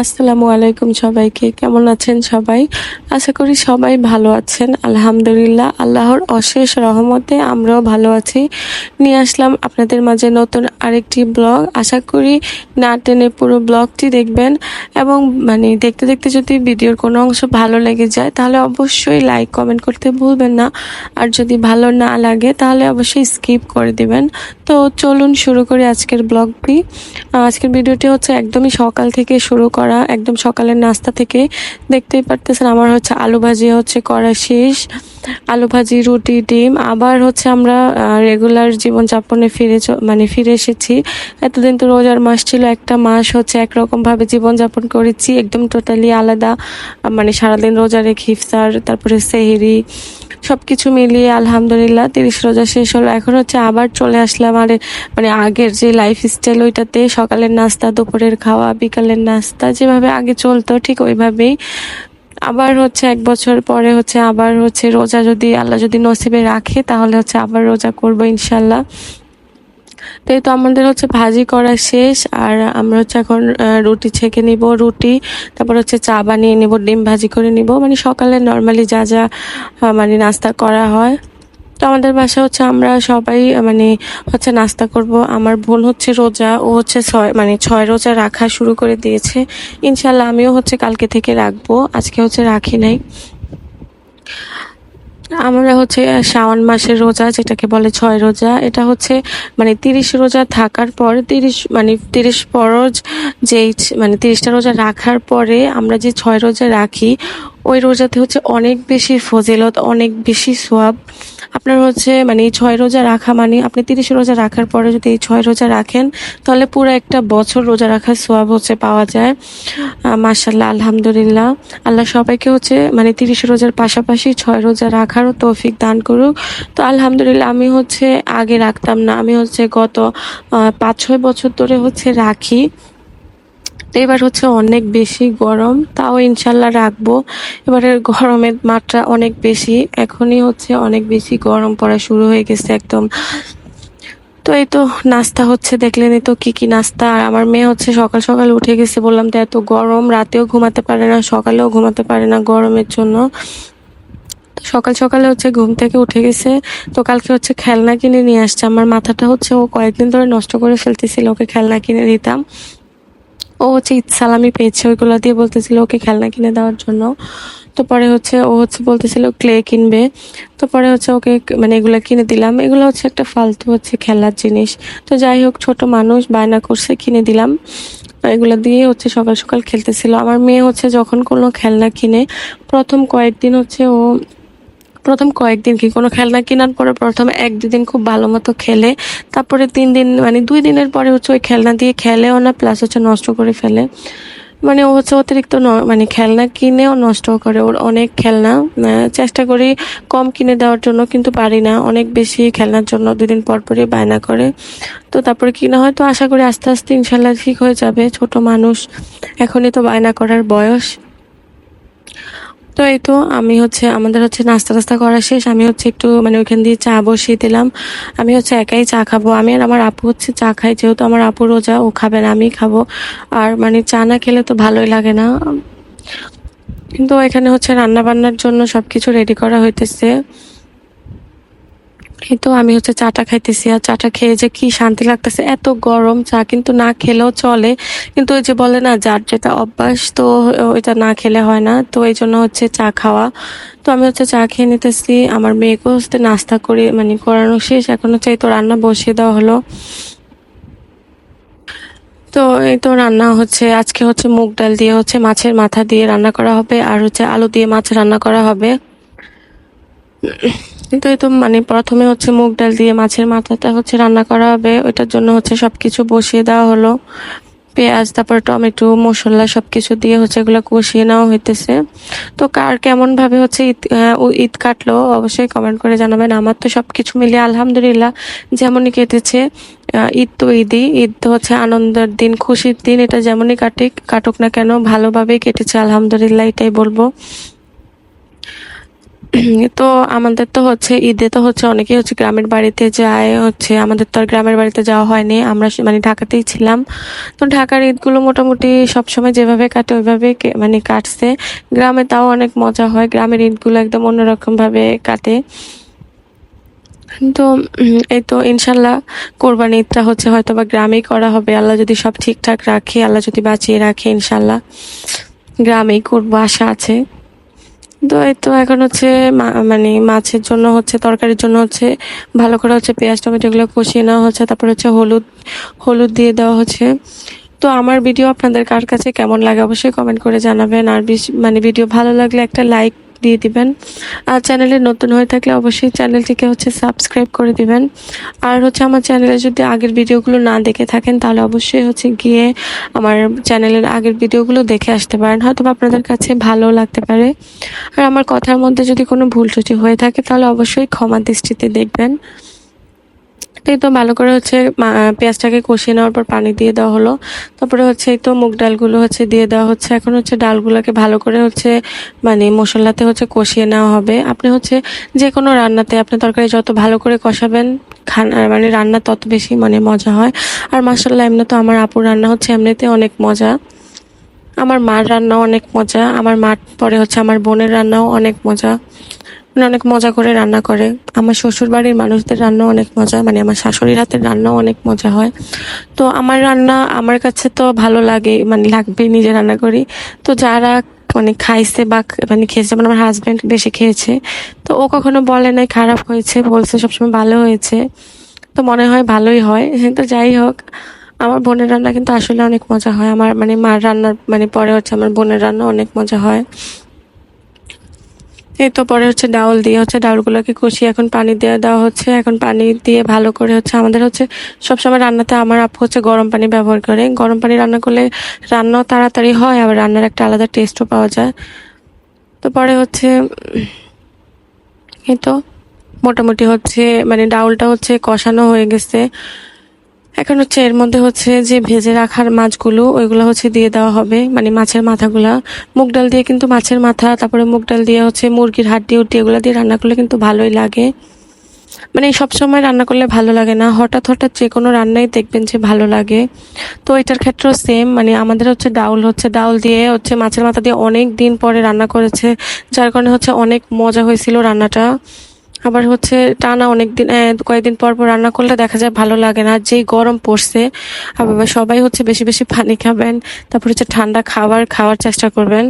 আসসালামু আলাইকুম সবাইকে। কেমন আছেন সবাই? আশা করি সবাই ভালো আছেন। আলহামদুলিল্লাহ, আল্লাহর অশেষ রহমতে আমরাও ভালো আছি। নিয়ে আসলাম আপনাদের মাঝে নতুন আরেকটি ব্লগ। আশা করি না টেনে পুরো ব্লগটি দেখবেন এবং মানে দেখতে দেখতে যদি ভিডিওর কোনো অংশ ভালো লেগে যায়, তাহলে অবশ্যই লাইক, কমেন্ট করতে ভুলবেন না। আর যদি ভালো না লাগে, তাহলে অবশ্যই স্কিপ করে দিবেন। তো চলুন শুরু করি আজকের ব্লগটি। আজকের ভিডিওটি হচ্ছে একদমই সকাল থেকে শুরু করা। একদম সকালের নাস্তা থেকে দেখতেই পারতেছেন আমার হচ্ছে আলু ভাজি হচ্ছে করা শেষ। আলু ভাজি, রুটি, ডিম, আবার হচ্ছে আমরা রেগুলার জীবনযাপনে ফিরে মানে ফিরে এসেছি। এতদিন তো রোজার মাস ছিল, একটা মাস হচ্ছে একরকমভাবে জীবনযাপন করেছি, একদম টোটালি আলাদা। মানে সারাদিন রোজা রেখে ইফতার, তারপরে সেহেরি সব কিছু মিলিয়ে আলহামদুলিল্লাহ তিরিশ রোজা শেষ হলো। এখন হচ্ছে আবার চলে আসলাম আর মানে আগের যে লাইফ স্টাইল ওইটাতে সকালের নাস্তা, দুপুরের খাওয়া, বিকালের নাস্তা যেভাবে আগে চলতো ঠিক ওইভাবেই। আবার হচ্ছে এক বছর পরে হচ্ছে আবার হচ্ছে রোজা যদি আল্লাহ যদি নসিবে রাখে তাহলে হচ্ছে আবার রোজা করব ইনশাল্লাহ। তো তো আমাদের হচ্ছে ভাজি করা শেষ, আর আমরা হচ্ছে এখন রুটি ছেঁকে নিব, রুটি, তারপর হচ্ছে চা বানিয়ে নিব, ডিম ভাজি করে নিব। মানে সকালে নর্মালি যা যা মানে নাস্তা করা হয়। তো আমাদের বাসা হচ্ছে আমরা সবাই মানে হচ্ছে নাস্তা করব। আমার বোন হচ্ছে রোজা, ও হচ্ছে ছয় মানে ছয় রোজা রাখা শুরু করে দিয়েছে। ইনশাল্লাহ আমিও হচ্ছে কালকে থেকে রাখব, আজকে হচ্ছে রাখি নাই। আমরা হচ্ছে শ্রাবণ মাসের রোজা যেটাকে বলে ছয় রোজা, এটা হচ্ছে মানে তিরিশ রোজা থাকার পর তিরিশ মানে তিরিশ পরজ যে মানে তিরিশটা রোজা রাখার পরে আমরা যে ছয় রোজা রাখি ওই রোজাতে হচ্ছে অনেক বেশি ফজিলত, অনেক বেশি সোয়াব। আপনার হচ্ছে মানে এই ছয় রোজা রাখা মানে আপনি তিরিশ রোজা রাখার পরে যদি এই ছয় রোজা রাখেন, তাহলে পুরো একটা বছর রোজা রাখার সোয়াব হচ্ছে পাওয়া যায়। মার্শাল্লাহ আলহামদুলিল্লাহ। আল্লাহ সবাইকে হচ্ছে মানে তিরিশ রোজার পাশাপাশি ছয় রোজা রাখারও তৌফিক দান করুক। তো আলহামদুলিল্লাহ, আমি হচ্ছে আগে রাখতাম না। আমি হচ্ছে গত পাঁচ ছয় বছর ধরে হচ্ছে রাখি। এবার হচ্ছে অনেক বেশি গরম, তাও ইনশাল্লাহ রাখব। এবারের গরমের মাত্রা অনেক বেশি, এখনই হচ্ছে অনেক বেশি গরম পড়া শুরু হয়ে গেছে একদম। তো এই তো নাস্তা হচ্ছে দেখলেনই তো কি কি নাস্তা। আর আমার মেয়ে হচ্ছে সকাল সকাল উঠে গেছে, বললাম তো এত গরম, রাতেও ঘুমাতে পারে না, সকালেও ঘুমাতে পারে না গরমের জন্য। সকাল সকালে হচ্ছে ঘুম থেকে উঠে গেছে, তো কালকে হচ্ছে খেলনা কিনে নিয়ে আসছে। আমার মাথাটা হচ্ছে ও কয়েকদিন ধরে নষ্ট করে ফেলতেছিল, ওকে খেলনা কিনে দিতাম। ও হচ্ছে সালামি পেয়েছে, ওইগুলো দিয়ে বলতেছিল ওকে খেলনা কিনে দেওয়ার জন্য। তো পরে হচ্ছে ও হচ্ছে বলতেছিল ক্লে কিনবে। তো পরে হচ্ছে ওকে মানে এগুলো কিনে দিলাম। এগুলো হচ্ছে একটা ফালতু হচ্ছে খেলার জিনিস। তো যাই হোক, ছোট মানুষ, বায়না করছে, কিনে দিলাম। এগুলো দিয়ে হচ্ছে সকাল সকাল খেলতেছিল। আমার মেয়ে হচ্ছে যখন কোনো খেলনা কিনে, প্রথম কয়েকদিন হচ্ছে ও প্রথম কয়েকদিন কি কোনো খেলনা কেনার পরে প্রথম এক দুদিন খুব ভালো মতো খেলে, তারপরে তিন দিন মানে দুই দিনের পরে হচ্ছে ওই খেলনা দিয়ে খেলেও না প্লাস হচ্ছে নষ্ট করে ফেলে। মানে ও হচ্ছে অতিরিক্ত মানে খেলনা কিনেও নষ্ট করে। ওর অনেক খেলনা চেষ্টা করি কম কিনে দেওয়ার জন্য, কিন্তু পারি না। অনেক বেশি খেলনার জন্য দুদিন পর পরই বায়না করে। তো তারপরে কিনা হয় তো আশা করি আস্তে আস্তে ইনশাল্লাহ ঠিক হয়ে যাবে। ছোট মানুষ, এখনই তো বায়না করার বয়স। তো এই তো আমি হচ্ছে, আমাদের হচ্ছে নাস্তা টাস্তা করা শেষ। আমি হচ্ছে একটু মানে ওইখান দিয়ে চা বসিয়ে দিলাম। আমি হচ্ছে একাই চা খাব। আমি আর আমার আপু হচ্ছে চা খাই, যেহেতু আমার আপু রোজা, ও খাবে না আমি খাব। আর মানে চা না খেলে তো ভালোই লাগে না। কিন্তু এখানে হচ্ছে রান্না বান্নার জন্য সবকিছু রেডি করা হইতেছে। এই তো আমি হচ্ছে চাটা খাইতেছি, আর চাটা খেয়ে যে কি শান্তি লাগতেছে, এত গরম চা কিন্তু না খেলেও চলে। কিন্তু ওই যে বলে না, যার যেটা অভ্যাস, তো ওইটা না খেলে হয় না। তো এই জন্য হচ্ছে চা খাওয়া। তো আমি হচ্ছে চা খেয়ে নিতেছি। আমার মেয়েকেও হচ্ছে নাস্তা করে মানে করানো শেষ। এখন হচ্ছে এই তো রান্না বসিয়ে দেওয়া হলো। তো এই তো রান্না হচ্ছে, আজকে হচ্ছে মুগ ডাল দিয়ে হচ্ছে মাছের মাথা দিয়ে রান্না করা হবে, আর হচ্ছে আলু দিয়ে মাছ রান্না করা হবে। কিন্তু এই তো মানে প্রথমে হচ্ছে মুগ ডাল দিয়ে মাছের মাথাটা হচ্ছে রান্না করা হবে। ওইটার জন্য হচ্ছে সবকিছু বসিয়ে দেওয়া হলো। পেঁয়াজ, তারপর টমেটো, মশলা সবকিছু দিয়ে হচ্ছে এগুলো কষিয়ে নেওয়া হইতেছে। তো কার কেমন ভাবে হচ্ছে ঈদ ঈদ কাটলো অবশ্যই কমেন্ট করে জানাবেন। আমার তো সবকিছু মিলিয়ে আলহামদুলিল্লাহ যেমনই কেটেছে ঈদ তো ঈদই। ঈদ তো হচ্ছে আনন্দের দিন, খুশির দিন, এটা যেমনই কাটুক কাটুক না কেন, ভালোভাবেই কেটেছে। আলহামদুলিল্লাহ এটাই বলব। তো আমাদের তো হচ্ছে ঈদে তো হচ্ছে অনেকেই হচ্ছে গ্রামের বাড়িতে যায়, হচ্ছে আমাদের তো আর গ্রামের বাড়িতে যাওয়া হয়নি। আমরা মানে ঢাকাতেই ছিলাম। তো ঢাকার ঈদগুলো মোটামুটি সবসময় যেভাবে কাটে ওইভাবে মানে কাটছে। গ্রামে তাও অনেক মজা হয়। গ্রামের ঈদগুলো একদম অন্যরকম ভাবে কাটে। তো এই তো ইনশাল্লাহ কোরবানি ঈদটা হচ্ছে হয়তো বা গ্রামেই করা হবে। আল্লাহ যদি সব ঠিকঠাক রাখে, আল্লাহ যদি বাঁচিয়ে রাখে ইনশাল্লাহ গ্রামেই করব, আশা আছে। তো এই তো এখন হচ্ছে মানে মাছের জন্য হচ্ছে, তরকারির জন্য হচ্ছে, ভালো করে হচ্ছে পেঁয়াজ টমেটো এগুলো কষিয়ে নেওয়া হচ্ছে, তারপর হচ্ছে হলুদ হলুদ দিয়ে দেওয়া হচ্ছে। তো আমার ভিডিও আপনাদের কার কাছে কেমন লাগে অবশ্যই কমেন্ট করে জানাবেন। আর মানে ভিডিও ভালো লাগলে একটা লাইক দিয়ে দিবেন। আর চ্যানেলে নতুন হয়ে থাকলে অবশ্যই চ্যানেলটিকে হচ্ছে সাবস্ক্রাইব করে দিবেন। আর হচ্ছে আমার চ্যানেলে যদি আগের ভিডিওগুলো না দেখে থাকেন, তাহলে অবশ্যই হচ্ছে গিয়ে আমার চ্যানেলের আগের ভিডিওগুলো দেখে আসতে পারেন। হয়তো আপনাদের কাছে ভালো লাগতে পারে। আর আমার কথার মধ্যে যদি কোনো ভুল ত্রুটি হয়ে থাকে, তাহলে অবশ্যই ক্ষমা দৃষ্টিতে দেখবেন। তো এই তো ভালো করে হচ্ছে পেঁয়াজটাকে কষিয়ে নেওয়ার পর পানি দিয়ে দেওয়া হলো। তারপরে হচ্ছে এই তো মুগ ডালগুলো হচ্ছে দিয়ে দেওয়া হচ্ছে। এখন হচ্ছে ডালগুলোকে ভালো করে হচ্ছে মানে মশলাতে হচ্ছে কষিয়ে নেওয়া হবে। আপনি হচ্ছে যে কোনো রান্নাতে আপনি তরকারি যত ভালো করে কষাবেন, খান মানে রান্না তত বেশি মানে মজা হয়। আর মাসাল্লাহ এমনি তো আমার আপুর রান্না হচ্ছে এমনিতে অনেক মজা। আমার মার রান্নাও অনেক মজা। আমার মার পরে হচ্ছে আমার বোনের রান্নাও অনেক মজা। মানে অনেক মজা করে রান্না করে। আমার শ্বশুর বাড়ির মানুষদের রান্নাও অনেক মজা মানে আমার শাশুড়ির হাতের রান্নাও অনেক মজা হয়। তো আমার রান্না আমার কাছে তো ভালো লাগে মানে লাগবেই নিজে রান্না করি। তো যারা মানে খাইছে বা মানে খেয়েছে মানে আমার হাজব্যান্ড বেশি খেয়েছে, তো ও কখনো বলে নাই খারাপ হয়েছে, বলছে সবসময় ভালো হয়েছে। তো মনে হয় ভালোই হয়, তো যাই হোক, আমার বোনের রান্না কিন্তু আসলে অনেক মজা হয়। আমার মানে মার রান্নার মানে পরে হচ্ছে আমার বোনের রান্না অনেক মজা হয়। এই তো পরে হচ্ছে ডাউল দিয়ে হচ্ছে ডাউলগুলোকে কষিয়ে এখন পানি দিয়ে দেওয়া হচ্ছে। এখন পানি দিয়ে ভালো করে হচ্ছে আমাদের হচ্ছে সবসময় রান্নাতে আমার আপু হচ্ছে গরম পানি ব্যবহার করে। গরম পানি রান্না করলে রান্নাও তাড়াতাড়ি হয়, আবার রান্নার একটা আলাদা টেস্টও পাওয়া যায়। তো পরে হচ্ছে, এই তো মোটামুটি হচ্ছে মানে ডাউলটা হচ্ছে কষানো হয়ে গেছে। এখন হচ্ছে এর মধ্যে হচ্ছে যে ভেজে রাখার মাছগুলো, ওইগুলো হচ্ছে দিয়ে দেওয়া হবে। মানে মাছের মাথাগুলা, মুগ ডাল দিয়ে কিন্তু মাছের মাথা, তারপরে মুগ ডাল দিয়ে হচ্ছে মুরগির হাড্ডি, উড্ডি, এগুলো দিয়ে রান্না করলে কিন্তু ভালোই লাগে। মানে সব সময় রান্না করলে ভালো লাগে না। হঠাৎ হঠাৎ যে কোনো রান্নাই দেখবেন যে ভালো লাগে। তো এটার ক্ষেত্রেও সেম মানে আমাদের হচ্ছে ডাউল হচ্ছে, ডাউল দিয়ে হচ্ছে মাছের মাথা দিয়ে অনেক দিন পরে রান্না করেছে। যার কারণে হচ্ছে অনেক মজা হয়েছিল রান্নাটা। আবার হচ্ছে টানা অনেক দিন কয়েকদিন পর পর রান্না করলে দেখা যায় ভালো লাগে না। আর যেই গরম পড়ছে আবার সবাই হচ্ছে বেশি বেশি পানি খাবেন। তারপর হচ্ছে ঠান্ডা খাবার খাওয়ার চেষ্টা করবেন।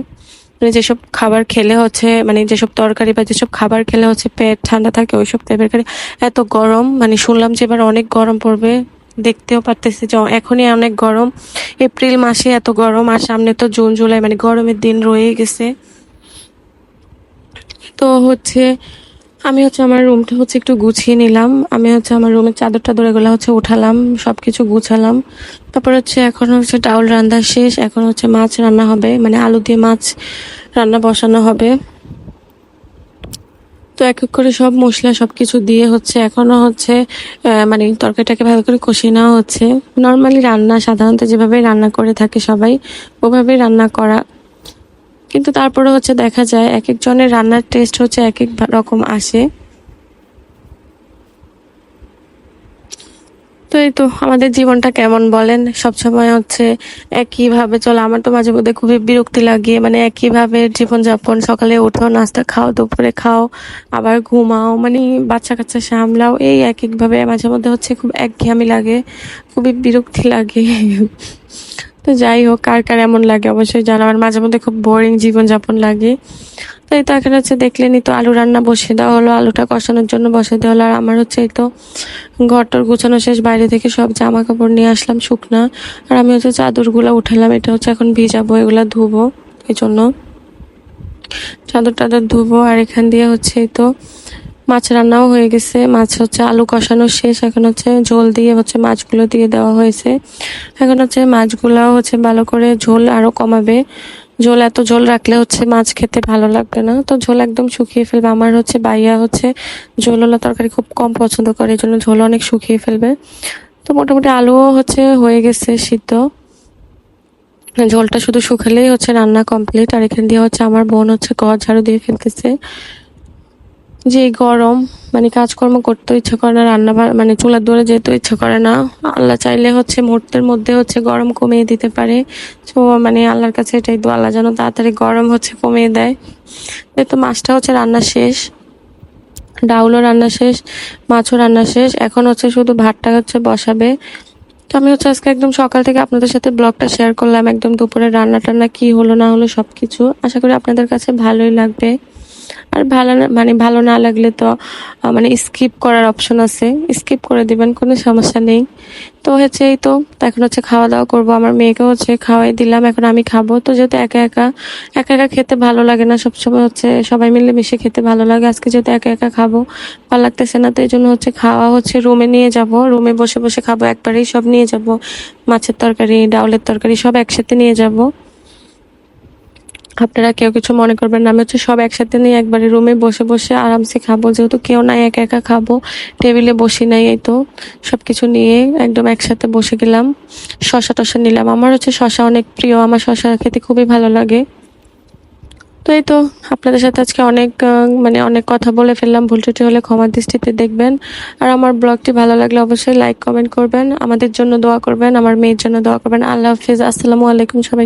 মানে যেসব খাবার খেলে হচ্ছে মানে যেসব তরকারি বা যেসব খাবার খেলে হচ্ছে পেট ঠান্ডা থাকে ওইসব তরকারি এত গরম। মানে শুনলাম যে এবার অনেক গরম পড়বে দেখতেও পারতেছি যে এখনই অনেক গরম। এপ্রিল মাসে এত গরম আর সামনে তো জুন জুলাই মানে গরমের দিন রয়ে গেছে। তো হচ্ছে আমি হচ্ছে আমার রুমটা হচ্ছে একটু গুছিয়ে নিলাম। আমি হচ্ছে আমার রুমের চাদর টাদর এগুলো হচ্ছে উঠালাম সব কিছু গুছালাম। তারপর হচ্ছে এখন হচ্ছে ডাউল রান্না শেষ, এখন হচ্ছে মাছ রান্না হবে মানে আলু দিয়ে মাছ রান্না বসানো হবে। তো এক এক করে সব মশলা সব কিছু দিয়ে হচ্ছে এখনও হচ্ছে মানে তরকারিটাকে ভালো করে কষিয়ে নেওয়া হচ্ছে। নর্মালি রান্না সাধারণত যেভাবে রান্না করে থাকে সবাই, ওভাবে রান্না করা কিন্তু তারপরে হচ্ছে দেখা যায় এক একজনের রান্নার টেস্ট হচ্ছে এক এক রকম আসে। তো এই তো আমাদের জীবনটা কেমন বলেন? সবসময় হচ্ছে একইভাবে চলে। আমার তো মাঝে মধ্যে খুবই বিরক্তি লাগে। মানে একইভাবে জীবনযাপন। সকালে উঠো, নাস্তা খাও, দুপুরে খাও, আবার ঘুমাও মানে বাচ্চা কাচ্চা সামলাও। এই এক একভাবে মাঝে মধ্যে হচ্ছে খুব একঘেয়ামি লাগে। খুবই বিরক্তি লাগে। তো যাই হোক, কার কার এমন লাগে? অবশ্যই জানাবার মাঝে মধ্যে খুব বোরিং জীবনযাপন লাগে। তো এই তো এখানে হচ্ছে দেখলেনই তো আলু রান্না বসিয়ে দেওয়া হলো, আলুটা কষানোর জন্য বসিয়ে দেওয়া হলো, আর আমার হচ্ছে এই তো ঘরটর গুছানো শেষ, বাইরে থেকে সব জামা কাপড় নিয়ে আসলাম শুকনা। আর আমি হচ্ছে চাদরগুলো উঠালাম, এটা হচ্ছে এখন ভিজাবো, এগুলো ধুবো, এই জন্য। চাদর টাদর ধুবো, আর এখান দিয়ে হচ্ছে এই তো মাছ রান্নাও হয়ে গেছে। মাছ হচ্ছে আলু কষানো শেষ। এখন হচ্ছে ঝোল দিয়ে হচ্ছে মাছগুলো দিয়ে দেওয়া হয়েছে। এখন হচ্ছে মাছগুলাও হচ্ছে ভালো করে ঝোল আরও কমাবে। ঝোল, এত ঝোল রাখলে হচ্ছে মাছ খেতে ভালো লাগবে না। তো ঝোল একদম শুকিয়ে ফেলবে। আমার হচ্ছে বাইয়া হচ্ছে ঝোল ঝোলওয়ালা তরকারি খুব কম পছন্দ করে, এই জন্য ঝোল অনেক শুকিয়ে ফেলবে। তো মোটামুটি আলুও হচ্ছে হয়ে গেছে সিদ্ধ। ঝোলটা শুধু শুকালেই হচ্ছে রান্না কমপ্লিট। আর এখান দিয়ে হচ্ছে আমার বোন হচ্ছে ঘর ঝাড়ু দিয়ে ফেলতেছে যে গরম মানে কাজকর্ম করতে ইচ্ছে করে না, রান্না মানে চুলার দৌড়ে যেতে ইচ্ছে করে না। আল্লাহ চাইলে হচ্ছে মুহূর্তের মধ্যে হচ্ছে গরম কমিয়ে দিতে পারে। তো মানে আল্লাহর কাছে এটাই তো আল্লাহ যেন তাড়াতাড়ি গরম হচ্ছে কমিয়ে দেয়। এই তো মাছটা হচ্ছে রান্না শেষ। ডাউলও রান্না শেষ, মাছও রান্না শেষ। এখন হচ্ছে শুধু ভাতটা হচ্ছে বসাবে। তো আমি হচ্ছে আজকে একদম সকাল থেকে আপনাদের সাথে ব্লগটা শেয়ার করলাম, একদম দুপুরে রান্না টান্না কি হলো না হলো সব কিছু আশা করি আপনাদের কাছে ভালোই লাগবে। আর ভালো মানে ভালো না লাগলে তো মানে স্কিপ করার অপশন আছে। স্কিপ করে দিবেন, কোনো সমস্যা নেই। তো হচ্ছে এই তো তো এখন হচ্ছে খাওয়া দাওয়া করব। আমার মেয়েকে হচ্ছে খাওয়াই দিলাম, এখন আমি খাব। তো যেহেতু একা একা একা একা খেতে ভালো লাগে না, সবসময় হচ্ছে সবাই মিলে মিশে খেতে ভালো লাগে। আজকে যেহেতু একা একা খাব, ভালো লাগতেছে না, তো এই জন্য হচ্ছে খাওয়া হচ্ছে রুমে নিয়ে যাব। রুমে বসে বসে খাব, একবারেই সব নিয়ে যাব। মাছের তরকারি, ডাউলের তরকারি সব একসাথে নিয়ে যাব। আপনারা কেউ কিছু মনে করবেন না। আমি হচ্ছে সব একসাথে নিয়ে একবারে রুমে বসে বসে আরামসে খাব। যেহেতু কেউ নাই, একা একা খাব। টেবিলে বসি নাই এই তো। সব কিছু নিয়ে একদম একসাথে বসে গেলাম। শশা টশা নিলাম। আমার হচ্ছে শশা অনেক প্রিয়। আমার শশা খেতে খুবই ভালো লাগে। তো এই তো, আপনাদের সাথে আজকে অনেক মানে অনেক কথা বলে ফেললাম। ভুল ত্রুটি হলে ক্ষমার দৃষ্টিতে দেখবেন। আর আমার ব্লগটি ভালো লাগলে অবশ্যই লাইক কমেন্ট করবেন। আমাদের জন্য দোয়া করবেন। আমার মেয়ের জন্য দোয়া করবেন। আল্লাহ হাফিজ। আসসালামু আলাইকুম সবাই